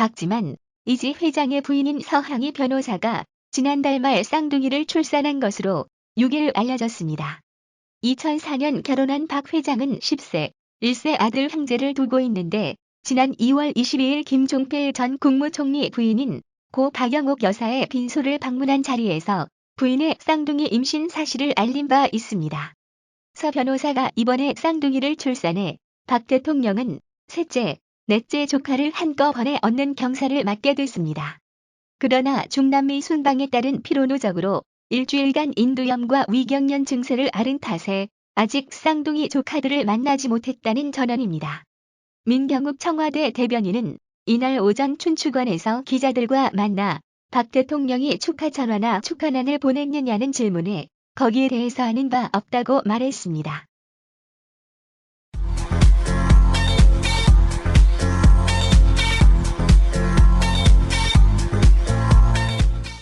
박지만 이지 회장의 부인인 서항희 변호사가 지난달 말 쌍둥이를 출산한 것으로 6일 알려졌습니다. 2004년 결혼한 박 회장은 10세, 1세 아들 형제를 두고 있는데 지난 2월 22일 김종필 전 국무총리 부인인 고 박영옥 여사의 빈소를 방문한 자리에서 부인의 쌍둥이 임신 사실을 알린 바 있습니다. 서 변호사가 이번에 쌍둥이를 출산해 박 대통령은 셋째, 넷째 조카를 한꺼번에 얻는 경사를 맞게 됐습니다. 그러나 중남미 순방에 따른 피로 누적으로 일주일간 인두염과 위경련 증세를 앓은 탓에 아직 쌍둥이 조카들을 만나지 못했다는 전언입니다. 민경욱 청와대 대변인은 이날 오전 춘추관에서 기자들과 만나 박 대통령이 축하 전화나 축하난을 보냈느냐는 질문에 거기에 대해서 아는 바 없다고 말했습니다.